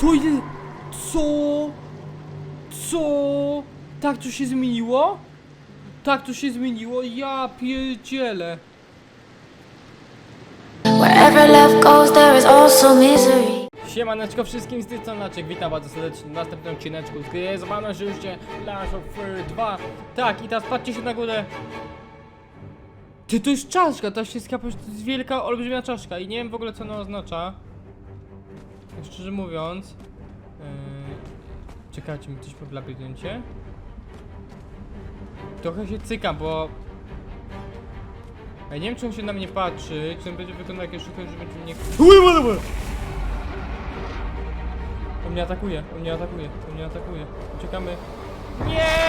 To jest... Co? Co? Tak to się zmieniło? Tak to się zmieniło? Ja pierdzielę. Wherever love goes, there is also misery. Siemaneczko wszystkim z tej strony witam bardzo serdecznie w następnym odcineczku z gry zwana życie Last of Fire 2 Tak, i teraz patrzcie się na górę Ty, to jest czaszka, to się skapa, to jest wielka, olbrzymia czaszka i nie wiem w ogóle co ona oznacza Szczerze mówiąc yy... Czekajcie, mi coś po labiryncie Trochę się cykam, bo ja nie wiem czy on się na mnie patrzy, czy on będzie wyglądał jak ja szukam, że będzie mnie... On mnie atakuje, on mnie atakuje, on mnie atakuje. Uciekamy. Nie!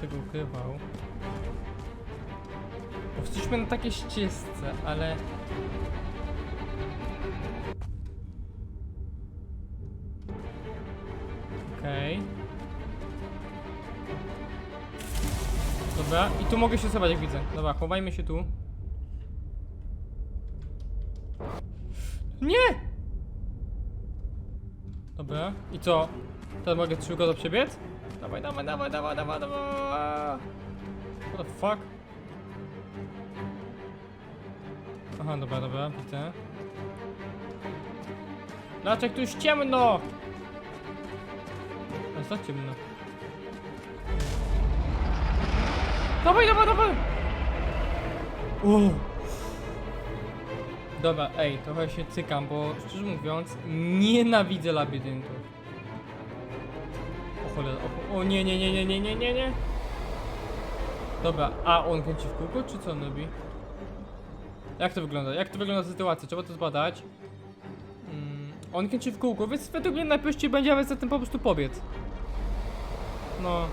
Tego ukrywał. Bo jesteśmy na takiej ścieżce, ale... Okej. Dobra, i tu mogę się schować jak widzę. Dobra, chowajmy się tu. Nie! Dobra, i co? Teraz mogę szybko przebiec? Dawaj, dawaj, dawaj, dawaj, dawaj, dawaj! What the fuck? Aha, dobra, dobra, widzę. Dlaczego tu jest ciemno? A za ciemno. Dawaj, dawaj, dawaj! O! Dobra, ej, trochę się cykam, bo szczerze mówiąc, nienawidzę labiryntów. Cholera, o, o nie, nie, nie, nie, nie, nie, nie, nie. Dobra, a on kręci w kółko, czy co on robi? Jak to wygląda? Jak to wygląda sytuacja? Trzeba to zbadać. Mm, on kręci w kółko, więc według mnie najprościej będzie, ale zatem po prostu pobiec. No.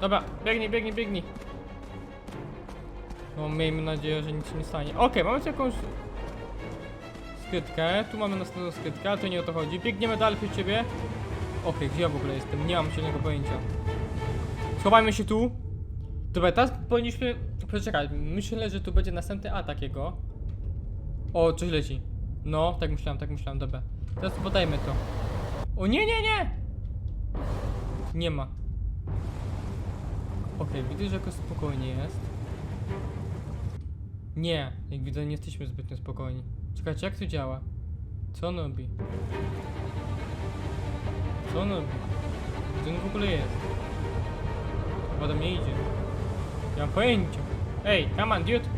Dobra, biegnij, biegnij, biegnij. No, miejmy nadzieję, że nic nie stanie. Okej, mamy tu jakąś skrytkę. Tu mamy następną skrytkę, ale to nie o to chodzi. Biegniemy dalej przed ciebie. Okej, gdzie ja w ogóle jestem? Nie mam zielonego pojęcia. Schowajmy się tu. Dobra, teraz powinniśmy... Poczekaj, myślę, że tu będzie następny atak jego. O, coś leci. No, tak myślałem, tak myślałem, dobra. Teraz podajmy to. O nie, nie, nie! Nie ma. Okej, widzę, że jakoś spokojnie jest. Nie, jak widzę, nie jesteśmy zbytnio spokojni. Czekajcie, jak to działa? Co on robi? Co on robi? Gdzie w ogóle jest? Chyba do mnie idzie. Nie mam pojęcia. Ej, come on, dude!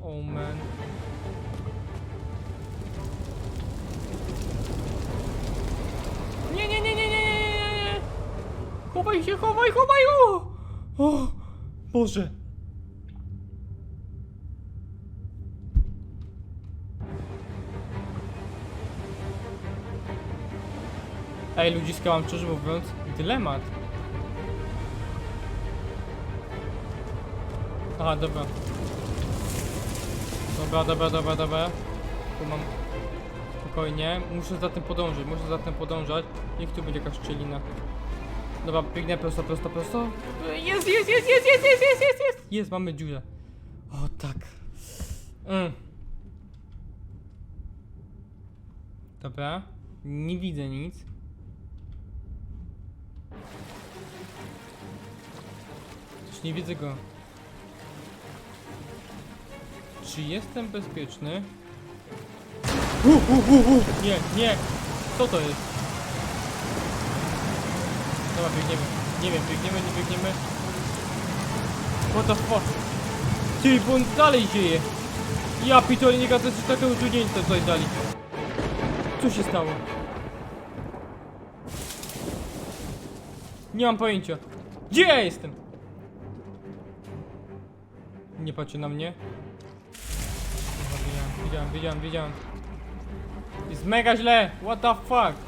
Oh man. Nie, nie, nie, nie, nie, nie, nie, nie. Chowaj się, chowaj, chowaj, o! O, Boże. Ej, ludziska, mam szczerze mówiąc dylemat. Aha, dobra. Dobra, dobra, dobra, dobra. Tu mam... Spokojnie. Muszę za tym podążyć, muszę za tym podążać. Niech tu będzie jakaś szczelina. Dobra, biegnę prosto, prosto, prosto. Jest, jest, jest, jest, jest, jest, jest, jest, jest! Jest, mamy dziurę. O, tak. Mm. Dobra. Nie widzę nic. Nie widzę go. Czy jestem bezpieczny? U, u, u, u. Nie, nie! Co to jest? Dobra, biegniemy. Nie wiem, biegniemy, nie biegniemy. What the fuck? Ty, bo on dalej dzieje. Ja pitole, nie gada, że takie utrudnięcie tutaj dali. Co się stało? Nie mam pojęcia. Gdzie ja jestem? Nie patrzy na mnie. Widziałem, widziałem, widziałem, widziałem. Jest mega źle! What the fuck?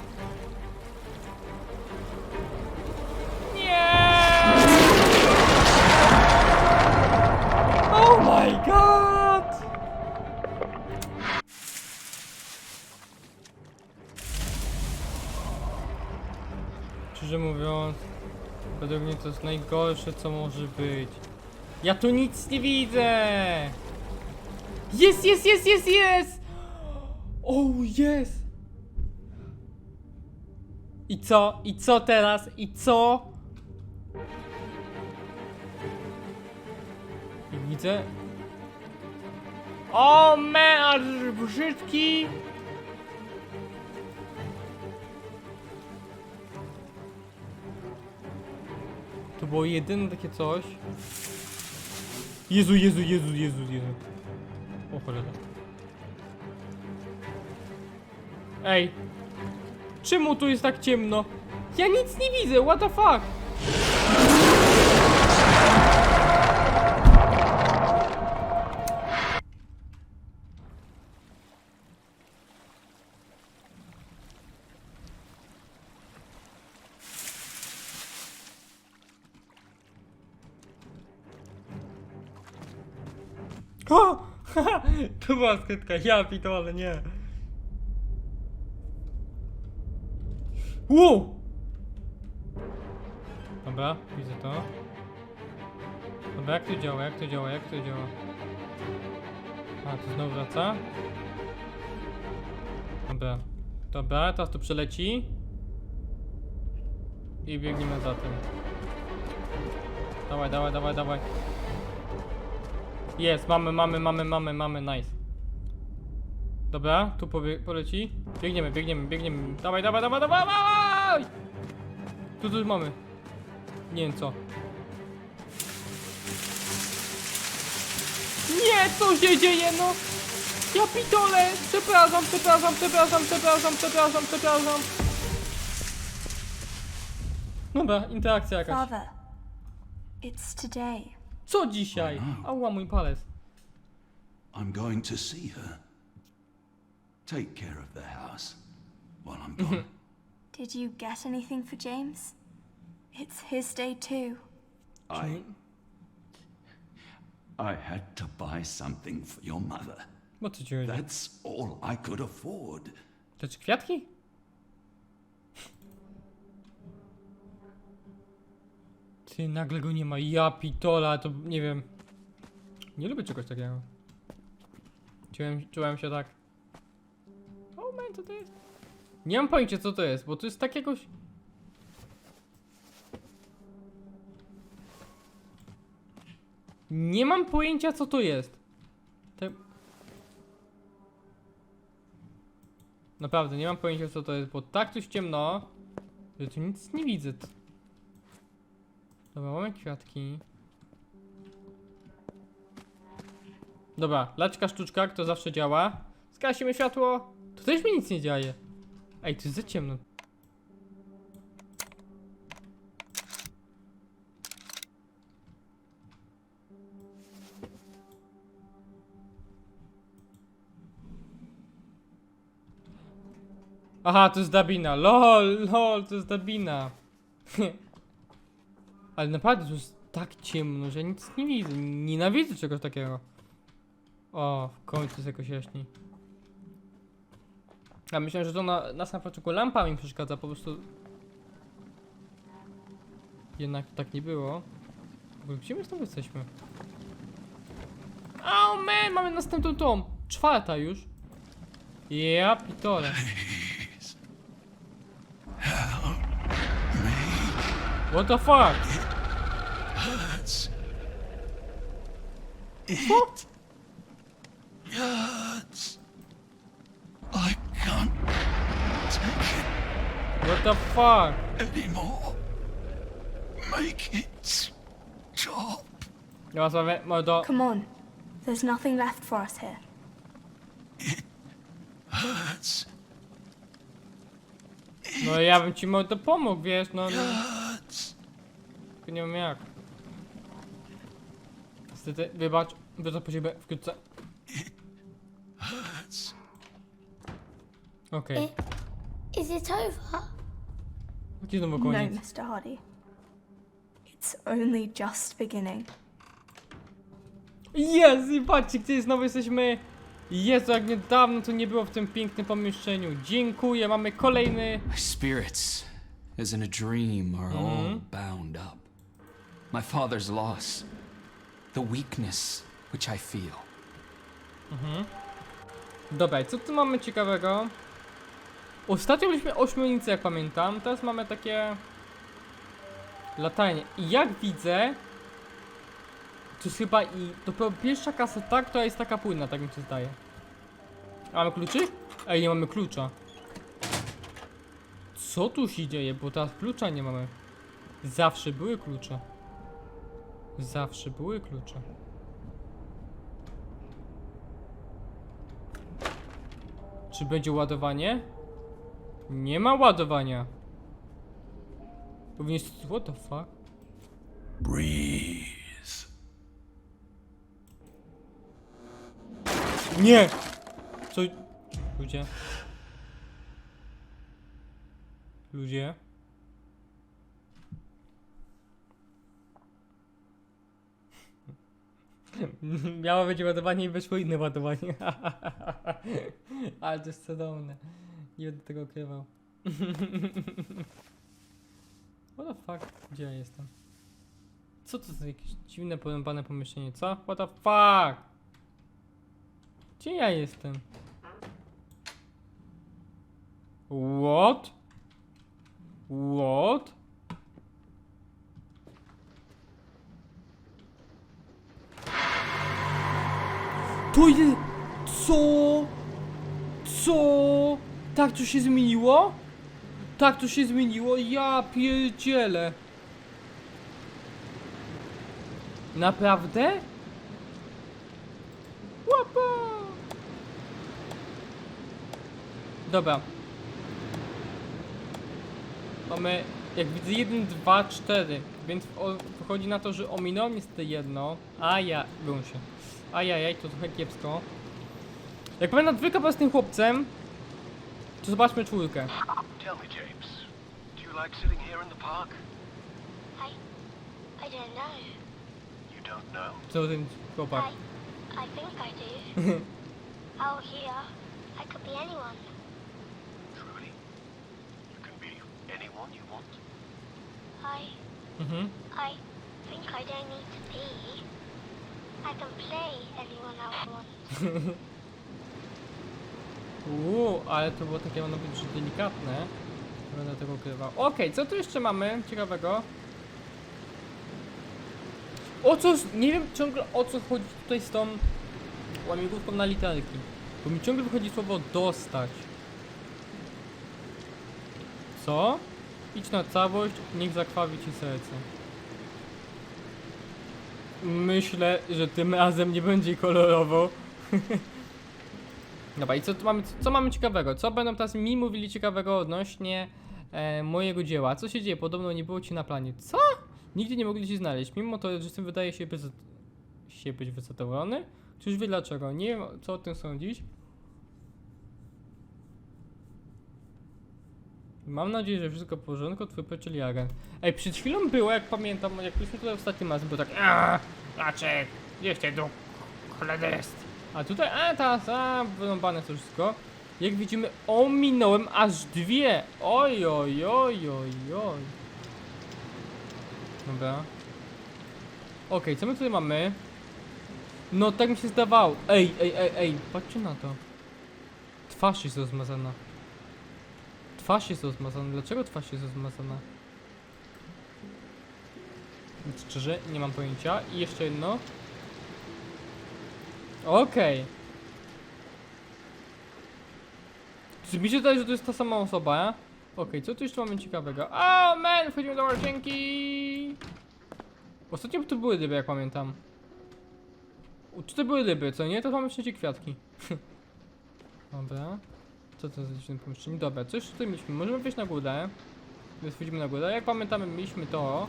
Nie! Oh my god! Szczerze mówiąc, według mnie to jest najgorsze co może być. Ja tu nic nie widzę! Jest, jest, jest, jest, jest! O, jest! I co? I co teraz? I co? I widzę. O, man, aż brzydki! To było jedyne takie coś. Jezu, Jezu, Jezu, Jezu, Jezu. O cholera. Ej. Czemu tu jest tak ciemno? Ja nic nie widzę, what the fuck? To była skrytka, ja pitole, nie. Wow! Dobra, widzę to. Dobra, jak to działa, jak to działa, jak to działa? A, to znowu wraca? Dobra. Dobra, teraz to przeleci. I biegniemy za tym. Dawaj, dawaj, dawaj, dawaj. Jest, mamy, mamy, mamy, mamy, mamy, nice. Dobra, tu pobie- poleci. Biegniemy, biegniemy, biegniemy. Dawaj, dawaj, dawaj, dawaj, dawaj! Tu, tu mamy. Nie wiem co. Nie, co się dzieje, no? Ja pitole! Przepraszam, przepraszam, przepraszam, przepraszam, przepraszam, przepraszam. Dobra, interakcja jakaś. Father, it's today. Co dzisiaj? Ała, mój palec. I'm going to see her. Take care of the house while I'm gone. Did you get anything for James? It's his day too. I. I had to buy something for your mother. Bo co ci chodzi? That's all I could afford. To czy kwiatki? Ty, nagle go nie ma. Ja pitola, to nie wiem. Nie lubię czegoś takiego. Czułem, czułem się tak. O man, co to jest? Nie mam pojęcia co to jest, bo to jest tak jakoś... Nie mam pojęcia co to jest. Te... Naprawdę, nie mam pojęcia co to jest, bo tak tu ciemno, że tu nic nie widzę. Dobra, mamy kwiatki. Dobra, laczka sztuczka, to zawsze działa. Zgasimy światło. To też mi nic nie dzieje. Ej, to jest za ciemno. Aha, to jest Dabina. LOL, LOL, to jest Dabina. Ale naprawdę tu jest tak ciemno, że nic nie widzę. Nienawidzę czegoś takiego. O, w końcu jest jakoś jaśniej. Ja myślałem, że to na, nas na początku lampa mi przeszkadza, po prostu... Jednak tak nie było. Gdzie my stąd jesteśmy? Oh man, mamy następną tą. Czwarta już. Ja pitole. What the fuck? Hurts. What? Hurts. I can't take What the fuck? it anymore. Make it stop. Ja sławie, mordo. Come on. There's nothing left for us here. Hurts. No ja bym ci mordo pomógł, wiesz, no. no Hurts. tylko nie wiem jak. Niestety, wybacz, wrócę po ciebie wkrótce. Hurts. Okej. Is it over? Gdzie znowu No, koniec? Mr. Hardy. It's only just beginning. Jest! I patrzcie, gdzie znowu jesteśmy. Jezu, jak niedawno to nie było w tym pięknym pomieszczeniu. Dziękuję, mamy kolejny. My spirits. as in a dream, are all bound up. My father's loss, the weakness which I feel. Dobra, i co tu mamy ciekawego? Ostatnio byliśmy ośmiornicy, jak pamiętam. Teraz mamy takie... Latanie. I jak widzę... To jest chyba i... Dopiero pierwsza kaseta, która jest taka płynna, tak mi się zdaje. A mamy kluczy? Ej, nie mamy klucza. Co tu się dzieje? Bo teraz klucza nie mamy. Zawsze były klucze. Zawsze były klucze. Czy będzie ładowanie? Nie ma ładowania. Powinien... What the fuck? Breathe. Nie! Co... Ludzie? Ludzie? Miało być ładowanie i wyszło inne ładowanie. Ale to jest cudowne. Nie będę tego ukrywał. What the fuck? Gdzie ja jestem? Co to za jakieś dziwne, porąbane pomieszczenie, co? What the fuck? Gdzie ja jestem? What? What? To jest... Co? Co? Tak to się zmieniło? Tak to się zmieniło? Ja pierdzielę. Naprawdę? Łapa! Dobra. Mamy, jak widzę, 1, 2, 4, więc wychodzi na to, że ominąłem niestety jedno. A ja, się. Ajajaj, to trochę kiepsko. Jak pamiętam dwójka była z tym chłopcem, to zobaczmy czwórkę. Tell me, James, do you like sitting here in the park? I. I don't know. You don't know. Co ten chłopak? I. I think I do. Out here, I could be anyone. Truly? You can be anyone you want? I. Mhm. I think I don't need to be. I can play anyone I want. Uuu, ale to było takie, ono być delikatne. Będę tego ukrywał. Okej, co tu jeszcze mamy ciekawego? O co, nie wiem ciągle o co chodzi tutaj z tą łamigłówką na literki. Bo mi ciągle wychodzi słowo dostać. Co? Idź na całość, niech zakrwawi ci serce. Myślę, że tym razem nie będzie kolorowo. Dobra, i co tu mamy, co mamy ciekawego? Co będą teraz mi mówili ciekawego odnośnie e, mojego dzieła? Co się dzieje? Podobno nie było ci na planie. Co? Nigdzie nie mogli ci znaleźć, mimo to, że jestem wydaje się, bez, się być zadowolony. Czyż wie dlaczego? Nie wiem, co o tym sądzić. Mam nadzieję, że wszystko w porządku, twój czyli agent. Ej, przed chwilą było, jak pamiętam, jak byliśmy tutaj ostatnim razem, było tak Aaa, gdzie ty tu cholery jest? A tutaj, a teraz, a, wyrąbane to wszystko. Jak widzimy, ominąłem aż dwie. Oj, oj, oj, oj, oj. Dobra. Okej, co my tutaj mamy? No, tak mi się zdawało. Ej, ej, ej, ej, patrzcie na to. Twarz jest rozmazana. Twarz jest rozmazana. Dlaczego twarz jest rozmazana? Szczerze, nie mam pojęcia. I jeszcze jedno. Okej. Czy mi się wydaje, że to jest ta sama osoba, a? Okej, co tu jeszcze mamy ciekawego? O, man, wchodzimy do łazienki! Ostatnio tu były ryby, jak pamiętam. U, Tutaj były ryby, co nie? To mamy wszędzie kwiatki. Dobra. Co to za dziwne pomieszczenie? Dobra, coś tutaj mieliśmy. Możemy wejść na górę. Więc wchodzimy na górę. Jak pamiętamy, mieliśmy to.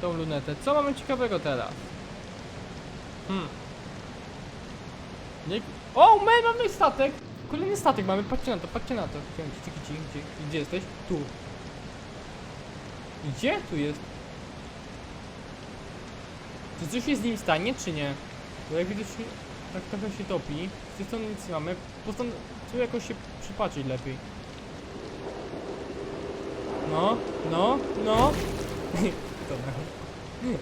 Tą lunetę. Co mamy ciekawego teraz? Hmm. Nie... O, my mamy statek! Kolejny statek mamy, patrzcie na to, patrzcie na to. Gdzie, gdzie, gdzie, jesteś? Tu. Gdzie? Tu jest. Czy coś się z nim stanie, czy nie? Bo jak się, tak trochę się topi. Z tej strony nic nie mamy. Postanowię tu jakoś się przypatrzeć lepiej. No, no, no. Dobra.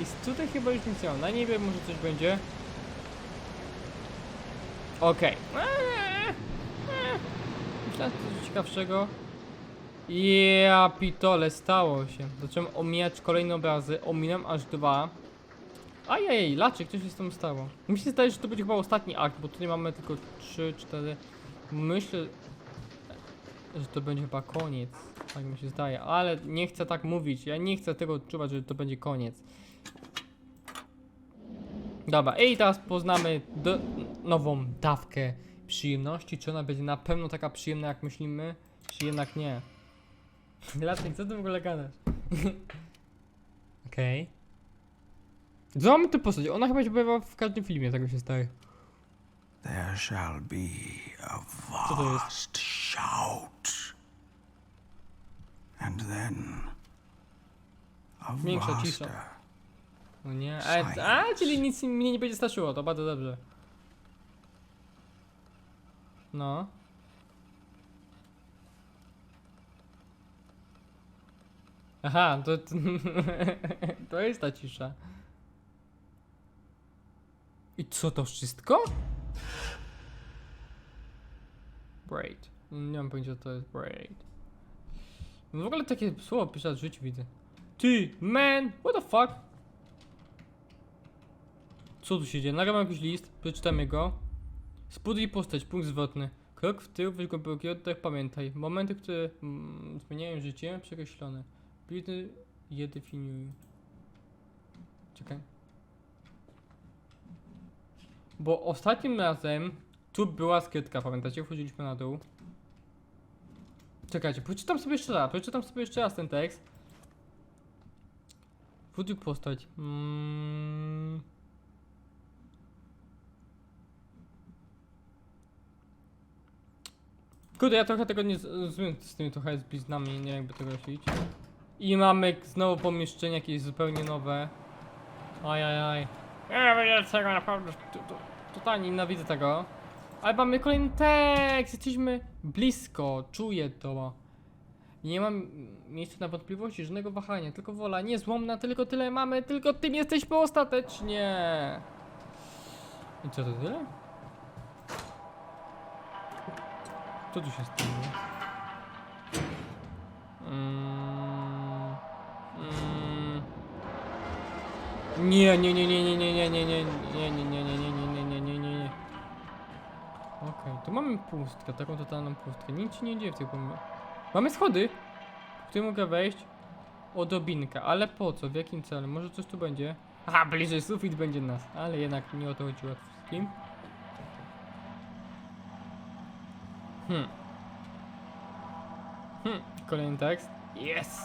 I tutaj chyba już nic nie mam. Na niebie może coś będzie. Okej. Eee, eee. Myślałem coś ciekawszego. Ja pitole, stało się. Zacząłem omijać kolejne obrazy, ominam aż dwa. Ajajaj, laczek, coś się z tym stało. Mi się zdaje, że to będzie chyba ostatni akt, bo tutaj mamy tylko 3, 4. Myślę, że to będzie chyba koniec. Tak mi się zdaje, ale nie chcę tak mówić. Ja nie chcę tego odczuwać, że to będzie koniec. Dobra, i teraz poznamy do, nową dawkę przyjemności. Czy ona będzie na pewno taka przyjemna, jak myślimy, czy jednak nie? Latek, co ty w ogóle gadasz? Okej. Co mamy tu postać? Ona chyba się pojawiła w każdym filmie, tak mi się zdaje. There shall be a Co to jest? vast shout. And then a Większa cisza. No nie, a, a czyli nic mnie nie będzie straszyło, to bardzo dobrze. No. Aha, to, to, jest ta cisza. I co to wszystko? Braid. Nie mam pojęcia to jest braid. W ogóle takie słowo raz w życiu widzę. Ty, man, what the fuck? Co tu się dzieje? Nagram jakiś list, przeczytamy go. Zbuduj postać, punkt zwrotny. Krok w tył, weź głęboki oddech, pamiętaj. Momenty, które mm, zmieniają życie, przekreślone. Bildy je definiuj. Czekaj. Bo ostatnim razem tu była skrytka, pamiętacie? Wchodziliśmy na dół. Czekajcie, przeczytam sobie jeszcze raz, przeczytam sobie jeszcze raz ten tekst. Zbuduj postać. Mm. Kurde, ja trochę tego nie rozumiem z tymi trochę z bliznami, nie jakby tego robić. I mamy znowu pomieszczenie jakieś zupełnie nowe. Ajajaj. Ja tego naprawdę to- to- totalnie nienawidzę tego. Ale mamy kolejny tekst, jesteśmy blisko, czuję to. Nie mam miejsca na wątpliwości, żadnego wahania, tylko wola, niezłomna, tylko tyle mamy, tylko tym jesteśmy ostatecznie. I co to tyle? Co tu się stało? Mm, mm. Nie, nie, nie, nie, nie, nie, nie, nie, nie, nie, nie, nie, nie, nie, nie, nie, nie, nie, nie. Okej, tu mamy pustkę, taką totalną pustkę. Nic się nie dzieje w tej pomyśle. Mamy schody, w które mogę wejść. Odrobinkę, ale po co? W jakim celu? Może coś tu będzie? Aha, bliżej sufit będzie nas, ale jednak nie o to chodziło wszystkim. Hmm. Hmm, kolejny tekst. Yes!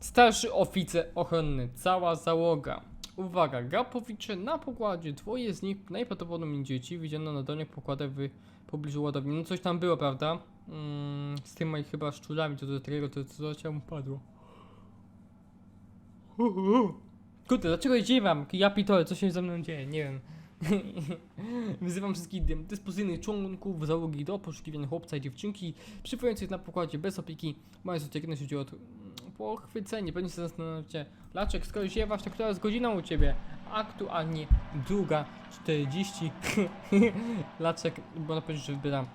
Starszy oficer ochronny, cała załoga. Uwaga, gapowicze na pokładzie, dwoje z nich najprawdopodobniej dzieci, widziano na dolnych pokładach w pobliżu ładowni. No coś tam było, prawda? Mm, z tymi chyba szczurami, co do tego to co mu padło. Kurde, dlaczego ja dziewam? Ja pitole, co się ze mną dzieje? Nie wiem. Wyzywam wszystkich dyspozycyjnych członków załogi do poszukiwania chłopca i dziewczynki przybywających na pokładzie bez opieki, mając ucieknąć ludzi od mm, pochwycenia. Pewnie się zastanawiacie, Laczek, skoro ziewasz, to która jest godzina u ciebie? Aktualnie druga 40. Laczek, bo na pewno, że wybieram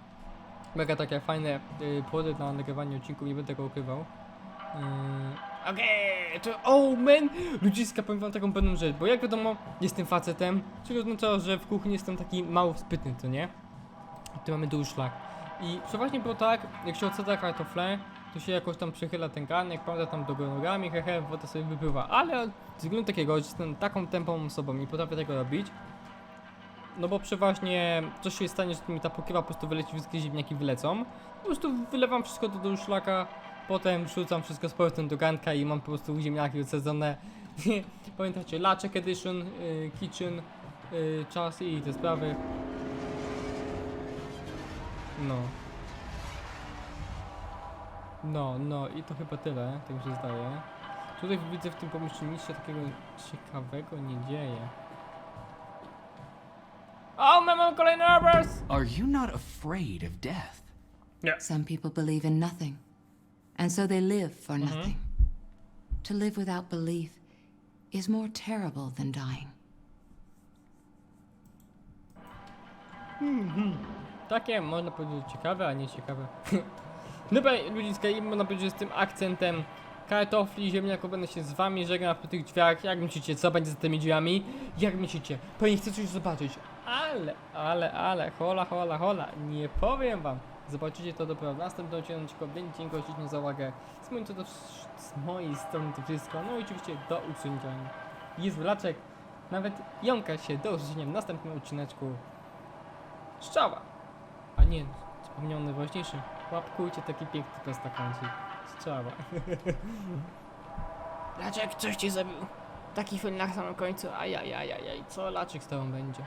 mega takie fajne y, na nagrywanie odcinków, nie będę tego ukrywał. Yy, Okej, to oh man! Ludziska, powiem wam taką pewną rzecz, bo jak wiadomo, jestem facetem, czyli oznacza, że w kuchni jestem taki mało spytny, to nie? Tu mamy duży szlak. I przeważnie było tak, jak się odsadza kartofle, to się jakoś tam przychyla ten garnek, prawda, tam do góry nogami, hehe, woda sobie wypływa. Ale z względu takiego, że jestem taką tempą osobą i potrafię tego robić, no bo przeważnie coś się stanie, że mi ta pokrywa po prostu wyleci, wszystkie ziemniaki wylecą. Po prostu wylewam wszystko do, do szlaka, potem wrzucam wszystko z powrotem do garnka i mam po prostu ziemniaki odsadzone. Pamiętacie, Laczek Edition, y, Kitchen, y, czas i te sprawy. No. No, no i to chyba tyle, tak mi się zdaje. Tutaj widzę w tym pomieszczeniu nic się takiego ciekawego nie dzieje. O, mam kolejny obraz! Are you not afraid of death? Nie. Some people believe in nothing, and so they live for nothing. To live without belief is more terrible than dying. Takie można powiedzieć ciekawe, a nie ciekawe. Dobra, ludziska, i można powiedzieć, że z tym akcentem kartofli, ziemniaków będę się z wami żegnał po tych drzwiach. Jak myślicie, co będzie za tymi drzwiami? Jak myślicie? Pewnie coś zobaczyć. Ale, ale, ale, hola, hola, hola, nie powiem wam. Zobaczycie to dopiero w następnym odcinku, więc dziękuję za uwagę. Z mojej, to, z mojej strony to wszystko. No i oczywiście do usunięcia. Jest Wlaczek, nawet jąka się do usłyszenia w następnym odcineczku. Strzała! A nie, zapomniałem najważniejsze. Łapkujcie taki piękny prostokącik. Strzała. Laczek, coś cię zabił. Taki film na samym końcu. Ajajajajaj, co Laczek z tobą będzie?